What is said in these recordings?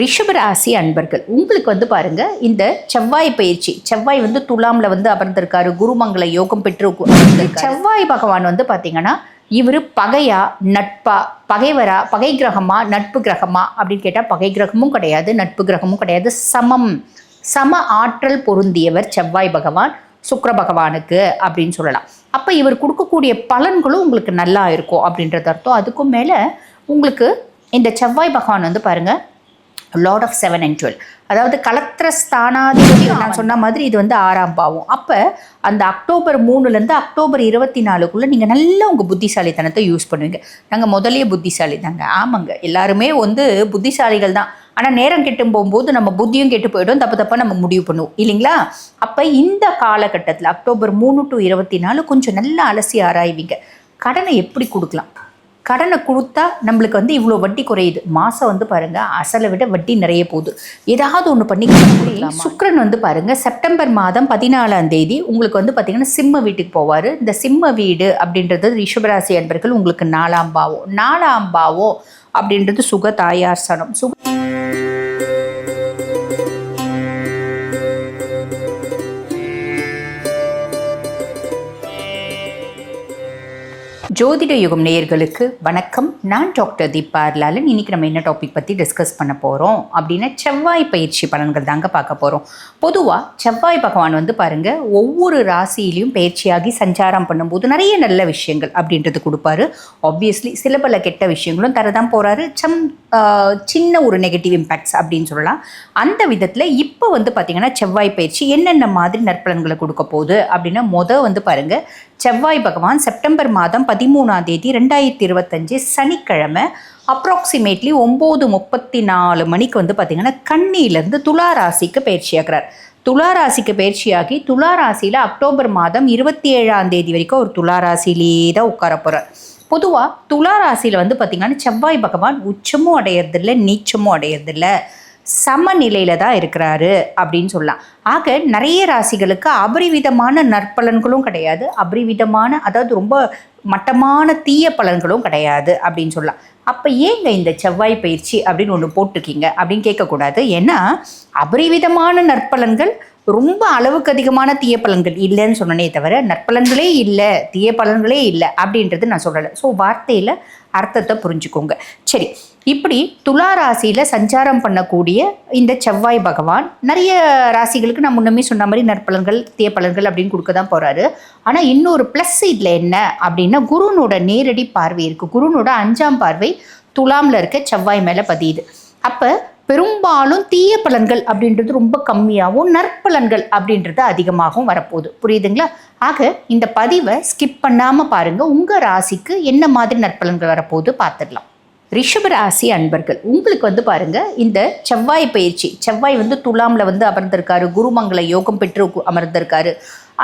ரிஷபராசி அன்பர்கள் உங்களுக்கு வந்து பாருங்க இந்த செவ்வாய் பயிற்சி செவ்வாய் வந்து துலாம்ல வந்து அமர்ந்திருக்காரு குருமங்கள யோகம் பெற்று செவ்வாய் பகவான் வந்து பாத்தீங்கன்னா இவர் பகையா நட்பா பகைவரா பகை கிரகமா நட்பு கிரகமா அப்படின்னு கேட்டால் பகை கிரகமும் கிடையாது நட்பு கிரகமும் கிடையாது சமம். சம ஆற்றல் பொருந்தியவர் செவ்வாய் பகவான் சுக்கர பகவானுக்கு அப்படின்னு சொல்லலாம். அப்போ இவர் கொடுக்கக்கூடிய பலன்களும் உங்களுக்கு நல்லா இருக்கும் அப்படின்றது அர்த்தம். அதுக்கும் மேலே உங்களுக்கு இந்த செவ்வாய் பகவான் வந்து பாருங்க lord of seven and twelve அதாவது கலத்திர ஸ்தானாதிபதி நான் சொன்ன மாதிரி இது வந்து ஆறாம் பாவம். அப்போ அந்த அக்டோபர் மூணுலேருந்து அக்டோபர் இருபத்தி நாலுக்குள்ளே நீங்கள் நல்லா உங்கள் புத்திசாலித்தனத்தை யூஸ் பண்ணுவீங்க. நாங்கள் முதல்லயே புத்திசாலி தாங்க ஆமாங்க. எல்லாருமே வந்து புத்திசாலிகள் தான். ஆனால் நேரம் கெட்டும் போகும்போது நம்ம புத்தியும் கெட்டு போயிடும். தப்பு தப்பாக நம்ம முடிவு பண்ணுவோம். இல்லைங்களா? அப்போ இந்த காலகட்டத்தில் அக்டோபர் மூணு டு இருபத்தி நாலு கொஞ்சம் நல்லா அலசி ஆராய்வீங்க. கடனை எப்படி கொடுக்கலாம்? கடனை கொடுத்தா நம்மளுக்கு வந்து இவ்வளோ வட்டி குறையுது. மாதம் வந்து பாருங்க அசலை விட வட்டி நிறைய போகுது. ஏதாவது ஒன்று பண்ணி? சுக்கிரன் வந்து பாருங்க செப்டம்பர் மாதம் பதினாலாம் தேதி உங்களுக்கு வந்து பார்த்தீங்கன்னா சிம்ம வீட்டுக்கு போவார். இந்த சிம்ம வீடு அப்படின்றது ரிஷபராசி அன்பர்கள் உங்களுக்கு நாலாம் பாவம். நாலாம் பாவம் அப்படின்றது சுக தாயார் சனம். சுக ஜோதிட யுகம் நேயர்களுக்கு வணக்கம். நான் டாக்டர் தீபா லாலன் இன்றைக்கி நம்ம என்ன டாபிக் பற்றி டிஸ்கஸ் பண்ண போகிறோம் அப்படின்னா செவ்வாய் பயிற்சி பலன்கள் தாங்க பார்க்க போகிறோம் பொதுவாக செவ்வாய் பகவான் வந்து பாருங்கள் ஒவ்வொரு ராசியிலையும் பயிற்சியாகி சஞ்சாரம் பண்ணும்போது நிறைய நல்ல விஷயங்கள் அப்படின்றது கொடுப்பாரு. ஆப்வியஸ்லி சில பல கெட்ட விஷயங்களும் தரதான் போகிறாரு சம் சின்ன ஒரு நெகட்டிவ் இம்பேக்ட்ஸ் அப்படின்னு சொல்லலாம். அந்த விதத்தில் இப்போ வந்து பார்த்திங்கன்னா செவ்வாய் பயிற்சி என்னென்ன மாதிரி நற்பலன்களை கொடுக்க போகுது அப்படின்னா மொதல் வந்து பாருங்கள் செவ்வாய் பகவான் செப்டம்பர் மாதம் பதிமூணாம் தேதி ரெண்டாயிரத்தி இருபத்தஞ்சு சனிக்கிழமை அப்ராக்சிமேட்லி ஒம்பது முப்பத்தி நாலு மணிக்கு வந்து பார்த்திங்கன்னா கண்ணியிலேருந்து துலா ராசிக்கு பயிற்சியாகிறார் துலா ராசிக்கு பயிற்சியாகி துலா ராசியில் அக்டோபர் மாதம் இருபத்தி ஏழாம் தேதி வரைக்கும் ஒரு துலா தான் உட்கார போகிறார் பொதுவாக துலா ராசியில் வந்து பார்த்திங்கன்னா செவ்வாய் பகவான் உச்சமும் அடையறதில்ல நீச்சமும் அடையிறதில்லை. சமநிலையில் தான் இருக்கிறாரு அப்படின்னு சொல்லலாம். ஆக நிறைய ராசிகளுக்கு அபரிவிதமான நற்பலன்களும் கிடையாது. அபரிவிதமான அதாவது ரொம்ப மட்டமான தீய பலன்களும் கிடையாது அப்படின்னு சொல்லலாம். அப்போ ஏங்க இந்த செவ்வாய் பயிற்சி அப்படின்னு ஒன்று போட்டிருக்கீங்க அப்படின்னு கேட்கக்கூடாது. ஏன்னா அபரிவிதமான நற்பலன்கள் ரொம்ப அளவுக்கு அதிகமான தீய பலன்கள் இல்லைன்னு சொன்னனே தவிர நற்பலன்களே இல்லை தீய பலன்களே இல்லை அப்படின்றது நான் சொல்லலை. ஸோ வார்த்தையில் அர்த்தத்தை புரிஞ்சுக்கோங்க. சரி. இப்படி துலா ராசியில் சஞ்சாரம் பண்ணக்கூடிய இந்த செவ்வாய் பகவான் நிறைய ராசிகளுக்கு நான் முன்னமே சொன்ன மாதிரி நற்பலன்கள் தீய பலன்கள் அப்படின்னு கொடுக்க தான் போகிறாரு ஆனால் இன்னொரு ப்ளஸ் இதில் என்ன அப்படின்னா குருனோட நேரடி பார்வை இருக்குது குருனோட அஞ்சாம் பார்வை துலாமில் இருக்க செவ்வாய் மேலே பதியுது. அப்போ பெரும்பாலும் தீய பலன்கள் அப்படின்றது ரொம்ப கம்மியாகவும் நற்பலன்கள் அப்படின்றது அதிகமாகவும் வரப்போகுது. புரியுதுங்களா? ஆக இந்த பதிவை ஸ்கிப் பண்ணாமல் பாருங்கள் உங்கள் ராசிக்கு என்ன மாதிரி நற்பலன்கள் வரப்போகுது பார்த்துடலாம். ரிஷபராசி அன்பர்கள் உங்களுக்கு வந்து பாருங்க இந்த செவ்வாய் பயிற்சி செவ்வாய் வந்து துலாமில் வந்து அமர்ந்திருக்காரு குருமங்கள யோகம் பெற்று அமர்ந்திருக்காரு.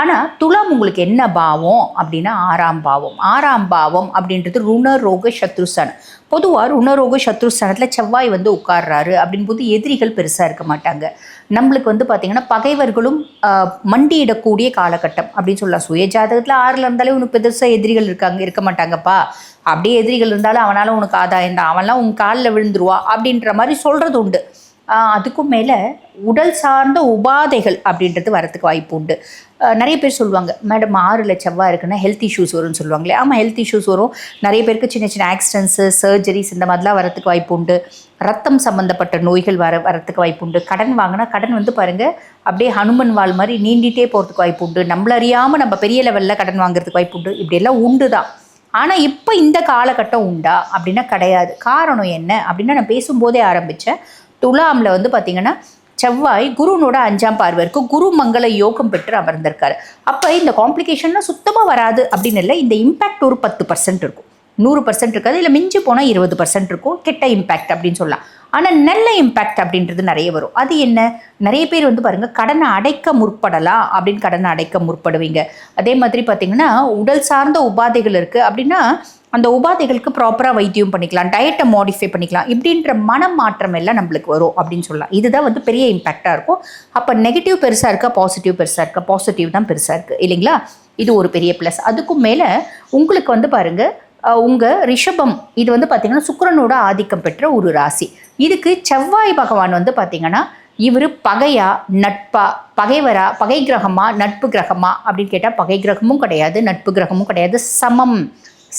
ஆனால் துலாம் உங்களுக்கு என்ன பாவம் அப்படின்னா ஆறாம் பாவம். ஆறாம் பாவம் அப்படின்றது ருணரோக சத்ருஸ்தானம். பொதுவாக ருணரோக சத்ருஸ்தானத்தில் செவ்வாய் வந்து உட்கார்றாரு அப்படின்போது எதிரிகள் பெருசாக இருக்க மாட்டாங்க. நம்மளுக்கு வந்து பார்த்திங்கன்னா பகைவர்களும் மண்டியிடக்கூடிய காலகட்டம் அப்படின்னு சொல்லலாம். சுய ஜாதகத்தில் ஆறில் இருந்தாலே உனக்கு பெருசாக எதிரிகள் இருக்காங்க இருக்க மாட்டாங்கப்பா. அப்படியே எதிரிகள் இருந்தாலும் அவனால் உனக்கு ஆதாயம் தான். அவன்லாம் உன் காலில் விழுந்துருவா அப்படின்ற மாதிரி சொல்கிறது உண்டு. அதுக்கும் மேலே உடல் சார்ந்த உபாதைகள் அப்படின்றது வரத்துக்கு வாய்ப்பு உண்டு. நிறைய பேர் சொல்லுவாங்க மேடம் ஆறில் செவ்வாய் இருக்குன்னா ஹெல்த் இஷ்யூஸ் வரும்னு சொல்லுவாங்களே. ஆமாம் ஹெல்த் இஷ்யூஸ் வரும். நிறைய பேருக்கு சின்ன சின்ன ஆக்சிடென்ட்ஸு சர்ஜரிஸ் இந்த மாதிரிலாம் வரத்துக்கு வாய்ப்பு உண்டு. ரத்தம் சம்மந்தப்பட்ட நோய்கள் வர வரத்துக்கு வாய்ப்பு உண்டு. கடன் வாங்கினா கடன் வந்து பாருங்கள் அப்படியே ஹனுமன் வாள் மாதிரி நீண்டிகிட்டே போகிறதுக்கு வாய்ப்பு உண்டு. நம்மள அறியாமல் நம்ம பெரிய லெவலில் கடன் வாங்குறதுக்கு வாய்ப்பு உண்டு. இப்படியெல்லாம் உண்டு தான். ஆனால் இப்போ இந்த காலகட்டம் உண்டா? அப்படின்னா கிடையாது. காரணம் என்ன? அப்படின்னா நான் பேசும்போதே ஆரம்பித்தேன் துலாமில் வந்து பார்த்திங்கன்னா செவ்வாய் குருனோட அஞ்சாம் பார்வை இருக்கு குரு மங்கள யோகம் பெற்று அமர்ந்திருக்காரு. அப்போ இந்த காம்ப்ளிகேஷன்லாம் சுத்தமாக வராது அப்படின்னு இல்லை இந்த இம்பேக்ட் ஒரு பத்து பர்சன்ட் இருக்கும். நூறு பர்சன்ட் இருக்காது இல்லை மிஞ்சி போனால் இருபது பர்சன்ட் இருக்கும் கெட்ட இம்பேக்ட் அப்படின்னு சொல்லலாம். ஆனால் நல்ல இம்பேக்ட் அப்படின்றது நிறைய வரும். அது என்ன? நிறைய பேர் வந்து பாருங்கள் கடனை அடைக்க முற்படலாம் அப்படின்னு கடனை அடைக்க முற்படுவீங்க. அதே மாதிரி பார்த்தீங்கன்னா உடல் சார்ந்த உபாதைகள் இருக்குது அப்படின்னா அந்த உபாதைகளுக்கு ப்ராப்பராக வைத்தியம் பண்ணிக்கலாம் டயட்டை மாடிஃபை பண்ணிக்கலாம். இப்படின்ற மனமாற்றம் எல்லாம் நம்மளுக்கு வரும் அப்படின்னு சொல்லலாம். இதுதான் வந்து பெரிய இம்பேக்டாக இருக்கும். அப்போ நெகட்டிவ் பெருசாக இருக்கா? பாசிட்டிவ் பெருசாக இருக்கா? பாசிட்டிவ் தான் பெருசாக இருக்குது இல்லைங்களா? இது ஒரு பெரிய ப்ளஸ் அதுக்கும் மேலே உங்களுக்கு வந்து பாருங்கள் உங்கள் ரிஷபம் இது வந்து பார்த்திங்கன்னா சுக்கரனோட ஆதிக்கம் பெற்ற ஒரு ராசி. இதுக்கு செவ்வாய் பகவான் வந்து பார்த்திங்கன்னா இவர் பகையா நட்பா பகைவரா பகை கிரகமா நட்பு கிரகமா அப்படின்னு கேட்டால் பகை கிரகமும் கிடையாது நட்பு கிரகமும் கிடையாது சமம்.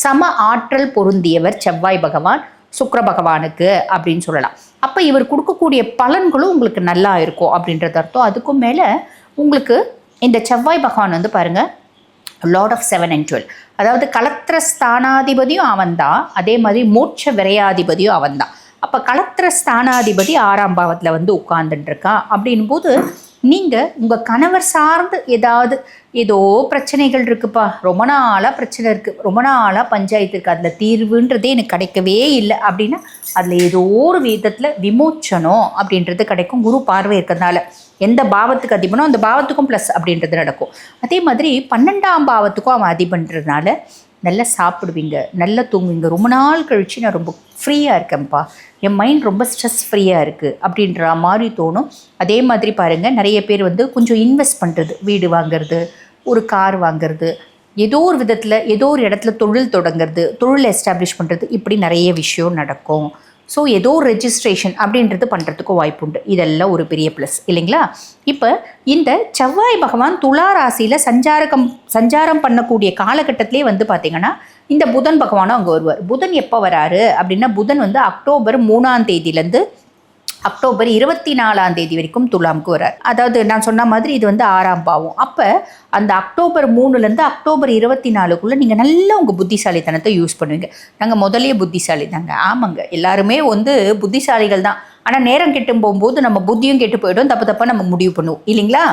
சம ஆற்றல் பொருந்தியவர் செவ்வாய் பகவான் சுக்கர பகவானுக்கு அப்படின்னு சொல்லலாம். அப்போ இவர் கொடுக்கக்கூடிய பலன்களும் உங்களுக்கு நல்லா இருக்கும் அப்படின்றது அர்த்தம். அதுக்கும் மேலே உங்களுக்கு இந்த செவ்வாய் பகவான் வந்து பாருங்கள் lord of seven and twelve அதாவது கலத்திர ஸ்தானாதிபதியும் அவன்தான். அதே மாதிரி மோட்ச விரையாதிபதியும் அவன்தான். அப்போ கலத்திர ஸ்தானாதிபதி ஆறாம் பாவத்தில் வந்து உட்கார்ந்துட்டு இருக்கான் அப்படின் போது நீங்கள் உங்கள் கணவர் சார்ந்து ஏதாவது ஏதோ பிரச்சனைகள் இருக்குப்பா. ரொம்ப நாளாக பிரச்சனை இருக்குது ரொம்ப நாளாக பஞ்சாயத்து இருக்குது அதில் தீர்வுன்றதே எனக்கு கிடைக்கவே இல்லை அப்படின்னா அதில் ஏதோ ஒரு விதத்தில் விமோச்சனம் அப்படின்றது கிடைக்கும். குரு பார்வை இருக்கிறதுனால எந்த பாவத்துக்கு அதிபனோ அந்த பாவத்துக்கும் ப்ளஸ் அப்படின்றது நடக்கும். அதே மாதிரி பன்னெண்டாம் பாவத்துக்கும் அவன் அதிபன்றதுனால நல்லா சாப்பிடுவீங்க நல்லா தூங்குவீங்க. ரொம்ப நாள் கழித்து நான் ரொம்ப ஃப்ரீயாக இருக்கேன்ப்பா. என் மைண்ட் ரொம்ப ஸ்ட்ரெஸ் ஃப்ரீயாக இருக்குது அப்படின்ற மாதிரி தோணும். அதே மாதிரி பாருங்கள் நிறைய பேர் வந்து கொஞ்சம் இன்வெஸ்ட் பண்ணுறது வீடு வாங்குறது ஒரு கார் வாங்குறது ஏதோ ஒரு விதத்தில் ஏதோ ஒரு இடத்துல தொழில் தொடங்குறது தொழில் எஸ்டாப்ளிஷ் பண்ணுறது இப்படி நிறைய விஷயம் நடக்கும். ஸோ ஏதோ ஒரு ரெஜிஸ்ட்ரேஷன் அப்படின்றது பண்ணுறதுக்கும் வாய்ப்பு உண்டு இதெல்லாம் ஒரு பெரிய ப்ளஸ் இல்லைங்களா? இப்போ இந்த செவ்வாய் பகவான் துலா ராசியில் சஞ்சாரகம் சஞ்சாரம் பண்ணக்கூடிய காலகட்டத்திலே வந்து பார்த்திங்கன்னா இந்த புதன் பகவானும் அங்கே வருவார். புதன் எப்போ வராரு அப்படின்னா புதன் வந்து அக்டோபர் மூணாம் தேதியிலேருந்து அக்டோபர் இருபத்தி நாலாம் தேதி வரைக்கும் துலாமுக்கு வரார் அதாவது நான் சொன்ன மாதிரி இது வந்து ஆறாம் பாவம். அப்போ அந்த அக்டோபர் மூணுலேருந்து அக்டோபர் இருபத்தி நாலுக்குள்ளே நீங்கள் நல்லா உங்கள் புத்திசாலித்தனத்தை யூஸ் பண்ணுவீங்க. நாங்கள் முதலே புத்திசாலி தாங்க ஆமாங்க. எல்லாருமே வந்து புத்திசாலிகள் தான். ஆனால் நேரம் கெட்டும் போகும்போது நம்ம புத்தியும் கெட்டு போயிடும். தப்பு தப்பாக நம்ம முடிவு பண்ணுவோம். இல்லைங்களா?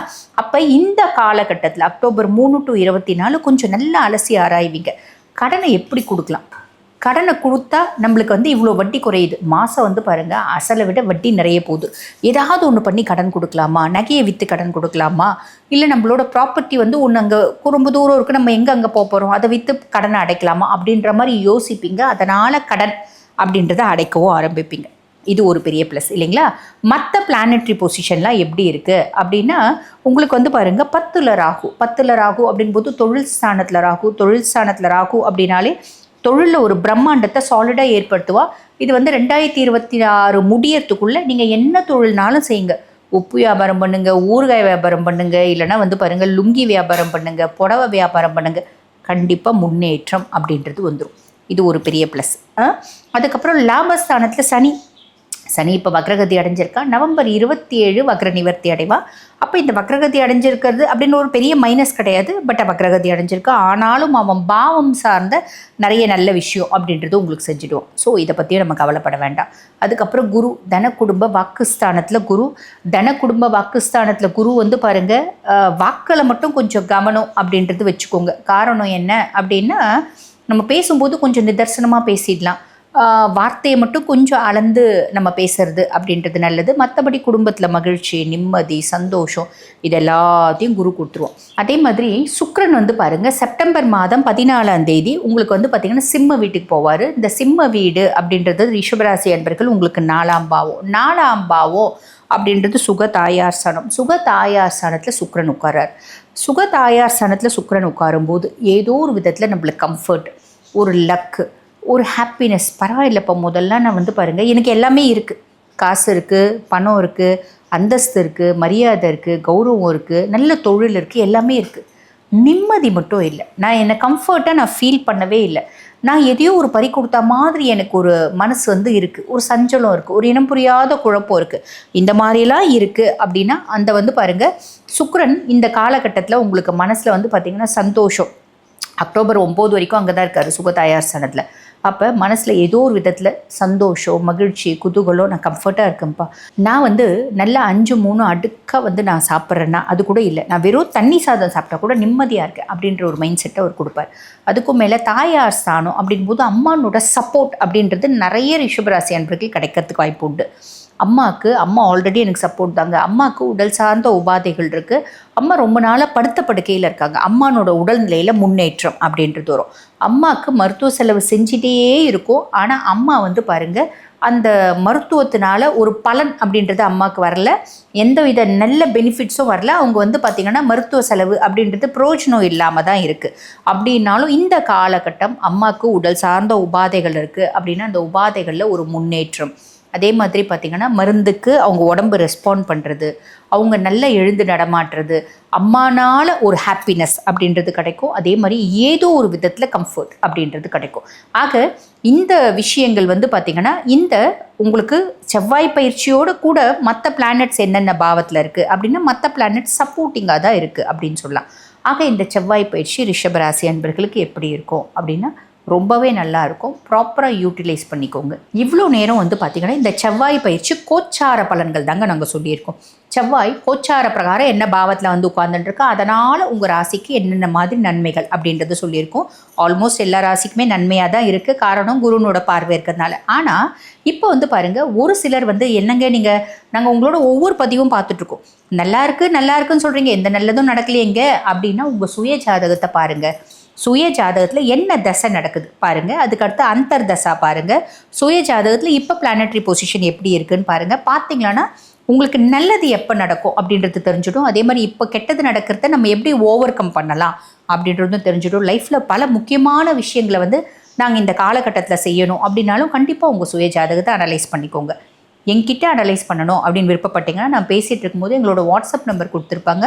அப்போ இந்த காலகட்டத்தில் அக்டோபர் மூணு டு இருபத்தி நாலு கொஞ்சம் நல்லா அலசி ஆராய்வீங்க. கடனை எப்படி கொடுக்கலாம்? கடனை கொடுத்தா நம்மளுக்கு வந்து இவ்வளோ வட்டி குறையுது. மாதம் வந்து பாருங்கள் அசலை விட வட்டி நிறைய போகுது. ஏதாவது ஒன்று பண்ணி கடன் கொடுக்கலாமா? நகையை விற்று கடன் கொடுக்கலாமா? இல்லை நம்மளோட ப்ராப்பர்ட்டி வந்து ஒன்று அங்கே ரொம்ப தூரம் இருக்குது நம்ம எங்கே அங்கே போக போகிறோம் அதை விற்று கடனை அடைக்கலாமா? அப்படின்ற மாதிரி யோசிப்பீங்க. அதனால் கடன் அப்படின்றத அடைக்கவும் ஆரம்பிப்பீங்க. இது ஒரு பெரிய ப்ளஸ் இல்லைங்களா? மற்ற பிளானட்ரி பொசிஷன்லாம் எப்படி இருக்குது அப்படின்னா உங்களுக்கு வந்து பாருங்கள் பத்தில் ராகு. பத்தில் ராகு அப்படின்போது தொழில் ஸ்தானத்தில் ராகு தொழில் ஸ்தானத்தில் ராகு அப்படின்னாலே தொழிலில் ஒரு பிரம்மாண்டத்தை சாலிடாக ஏற்படுத்துவா? இது வந்து ரெண்டாயிரத்தி இருபத்தி ஆறு முடியறதுக்குள்ளே நீங்கள் என்ன தொழில்னாலும் செய்யுங்க. உப்பு வியாபாரம் பண்ணுங்க ஊறுகாய் வியாபாரம் பண்ணுங்க இல்லைன்னா வந்து பாருங்கள் லுங்கி வியாபாரம் பண்ணுங்க புடவை வியாபாரம் பண்ணுங்க. கண்டிப்பாக முன்னேற்றம் அப்படின்றது வந்துடும் இது ஒரு பெரிய ப்ளஸ் அதுக்கப்புறம் லாபஸ்தானத்தில் சனி. சனி இப்போ வக்ரகதி அடைஞ்சிருக்கா? நவம்பர் இருபத்தி ஏழு வக்ர நிவர்த்தி அடைவா. அப்போ இந்த வக்ரகதி அடைஞ்சிருக்கிறது அப்படின்னு ஒரு பெரிய மைனஸ் கிடையாது. பட் வக்ரகதி அடைஞ்சிருக்கா. ஆனாலும் அவன் பாவம் சார்ந்த நிறைய நல்ல விஷயம் அப்படின்றது உங்களுக்கு செஞ்சுடுவோம் ஸோ இதை பற்றியும் நம்ம கவலைப்பட வேண்டாம். அதுக்கப்புறம் குரு தன குடும்ப வாக்குஸ்தானத்தில் குரு. தன குடும்ப வாக்குஸ்தானத்தில் குரு வந்து பாருங்கள் வாக்களை மட்டும் கொஞ்சம் கவனம் அப்படின்றது வச்சுக்கோங்க. காரணம் என்ன அப்படின்னா நம்ம பேசும்போது கொஞ்சம் நிதர்சனமாக பேசிடலாம். வார்த்தையை மட்டும் கொஞ்சம் அளந்து நம்ம பேசுறது அப்படின்றது நல்லது. மற்றபடி குடும்பத்தில் மகிழ்ச்சி நிம்மதி சந்தோஷம் இது எல்லாத்தையும் குரு கொடுத்துருவோம். அதே மாதிரி சுக்ரன் வந்து பாருங்கள் செப்டம்பர் மாதம் பதினாலாம் தேதி உங்களுக்கு வந்து பார்த்திங்கன்னா சிம்ம வீட்டுக்கு போவார். இந்த சிம்ம வீடு அப்படின்றது ரிஷபராசி அன்பர்கள் உங்களுக்கு நாலாம் பாவம். நாலாம் பாவம் அப்படின்றது சுக தாயார் சனம் சுக தாயார் சனத்தில் சுக்ரன் உட்காரார் சுக தாயார் சனத்தில் சுக்ரன் உட்காரும்போது ஏதோ ஒரு விதத்தில் நம்மளுக்கு கம்ஃபர்ட் ஒரு லக்கு ஒரு ஹாப்பினஸ் பரவாயில்லப்பா முதல்ல நான் வந்து பாருங்கள் எனக்கு எல்லாமே இருக்குது காசு இருக்குது பணம் இருக்குது அந்தஸ்து இருக்குது மரியாதை இருக்குது கௌரவம் இருக்குது நல்ல தொழில் இருக்குது எல்லாமே இருக்குது நிம்மதி மட்டும் இல்லை. நான் என்னை கம்ஃபர்ட்டாக நான் ஃபீல் பண்ணவே இல்லை. நான் எதையோ ஒரு பறி கொடுத்த மாதிரி எனக்கு ஒரு மனசு வந்து இருக்குது ஒரு சஞ்சலம் இருக்குது ஒரு இனம் புரியாத குழப்பம் இருக்குது இந்த மாதிரிலாம் இருக்குது அப்படின்னா அந்த வந்து பாருங்கள் சுக்ரன் இந்த காலகட்டத்தில் உங்களுக்கு மனசில் வந்து பார்த்திங்கன்னா சந்தோஷம். அக்டோபர் ஒம்பது வரைக்கும் அங்கே தான் இருக்கார் சுகதாயார் சனத்தில் அப்போ மனசில் ஏதோ ஒரு விதத்தில் சந்தோஷம் மகிழ்ச்சி குதூகலம் நான் கம்ஃபர்ட்டாக இருக்கேன்ப்பா. நான் வந்து நல்லா அஞ்சு மூணு அடுக்காக வந்து நான் சாப்பிட்றேன்னா அது கூட இல்லை. நான் வெறும் தண்ணி சாதம் சாப்பிட்டா கூட நிம்மதியாக இருக்கேன் அப்படின்ற ஒரு மைண்ட் செட்டை அவர் கொடுப்பார். அதுக்கும் மேலே தாயார் ஸ்தானம் அப்படின்போது அம்மானோட சப்போர்ட் அப்படின்றது நிறைய ரிஷபராசி அன்பர்கள் கிடைக்கிறதுக்கு வாய்ப்பு உண்டு. அம்மாவுக்கு அம்மா ஆல்ரெடி எனக்கு சப்போர்ட் தாங்க. அம்மாவுக்கு உடல் சார்ந்த உபாதைகள் இருக்குது அம்மா ரொம்ப நாளாக படுத்த படுக்கையில் இருக்காங்க. அம்மானோட உடல்நிலையில் முன்னேற்றம் அப்படின்றது வரும். அம்மாவுக்கு மருத்துவ செலவு செஞ்சிட்டே இருக்கும். ஆனால் அம்மா வந்து பாருங்கள் அந்த மருத்துவத்தினால ஒரு பலன் அப்படின்றது அம்மாவுக்கு வரல. எந்த வித நல்ல பெனிஃபிட்ஸும் வரல. அவங்க வந்து பார்த்திங்கன்னா மருத்துவ செலவு அப்படின்றது பிரோஜனம் இல்லாமல் தான் இருக்குது அப்படின்னாலும் இந்த காலகட்டம் அம்மாவுக்கு உடல் சார்ந்த உபாதைகள் இருக்குது அப்படின்னா அந்த உபாதைகளில் ஒரு முன்னேற்றம். அதே மாதிரி பார்த்திங்கன்னா மருந்துக்கு அவங்க உடம்பு ரெஸ்பாண்ட் பண்ணுறது அவங்க நல்லா எழுந்து நடமாட்டுறது அம்மானால ஒரு ஹாப்பினஸ் அப்படின்றது கிடைக்கும். அதே மாதிரி ஏதோ ஒரு விதத்தில் கம்ஃபர்ட் அப்படின்றது கிடைக்கும். ஆக இந்த விஷயங்கள் வந்து பார்த்திங்கன்னா இந்த உங்களுக்கு செவ்வாய் பயிற்சியோட கூட மற்ற பிளானட்ஸ் என்னென்ன பாவத்தில் இருக்குது அப்படின்னா மற்ற பிளானட் சப்போர்ட்டிங்காக தான் இருக்குது அப்படின்னு சொல்லலாம். ஆக இந்த செவ்வாய் பயிற்சி ரிஷபராசி அன்பர்களுக்கு எப்படி இருக்கும் அப்படின்னா ரொம்பவே நல்லா இருக்கும் ப்ராப்பராக யூட்டிலைஸ் பண்ணிக்கோங்க. இவ்வளோ நேரம் வந்து பார்த்திங்கன்னா இந்த செவ்வாய் பயிற்சி கோச்சார பலன்கள் தாங்க நாங்கள் சொல்லியிருக்கோம். செவ்வாய் கோச்சார பிரகாரம் என்ன பாவத்தில் வந்து உட்கார்ந்துட்டுருக்கோ அதனால் உங்கள் ராசிக்கு என்னென்ன மாதிரி நன்மைகள் அப்படின்றத சொல்லியிருக்கோம். ஆல்மோஸ்ட் எல்லா ராசிக்குமே நன்மையாக தான் இருக்குது காரணம் குருனோட பார்வை இருக்கிறதுனால. ஆனால் இப்போ வந்து பாருங்கள் ஒரு சிலர் வந்து என்னங்க நீங்கள் நாங்கள் உங்களோட ஒவ்வொரு பதிவும் பார்த்துட்ருக்கோம் நல்லா இருக்குது நல்லா இருக்குன்னு சொல்கிறீங்க எந்த நல்லதும் நடக்கலையேங்க அப்படின்னா உங்கள் சுய ஜாதகத்தை பாருங்கள் சுய ஜாதகத்தில் என்ன தசை நடக்குது பாருங்கள் அதுக்கடுத்து அந்தர் தசா பாருங்கள் சுய ஜாதகத்தில் இப்போ பிளானட்ரி பொசிஷன் எப்படி இருக்குன்னு பாருங்கள் பார்த்தீங்களான்னா உங்களுக்கு நல்லது எப்போ நடக்கும் அப்படின்றது தெரிஞ்சிடும். அதே மாதிரி இப்போ கெட்டது நடக்கிறத நம்ம எப்படி ஓவர் கம் பண்ணலாம் அப்படின்றதும் தெரிஞ்சிடும். லைஃப்பில் பல முக்கியமான விஷயங்களை வந்து நாங்கள் இந்த காலகட்டத்தில் செய்யணும் அப்படின்னாலும் கண்டிப்பாக உங்கள் சுய ஜாதகத்தை அனலைஸ் பண்ணிக்கோங்க. எங்கிட்ட அனலைஸ் பண்ணணும் அப்படின்னு விருப்பப்பட்டீங்கன்னா நான் பேசிகிட்டு இருக்கும்போது எங்களோட வாட்ஸ்அப் நம்பர் கொடுத்துருப்பாங்க.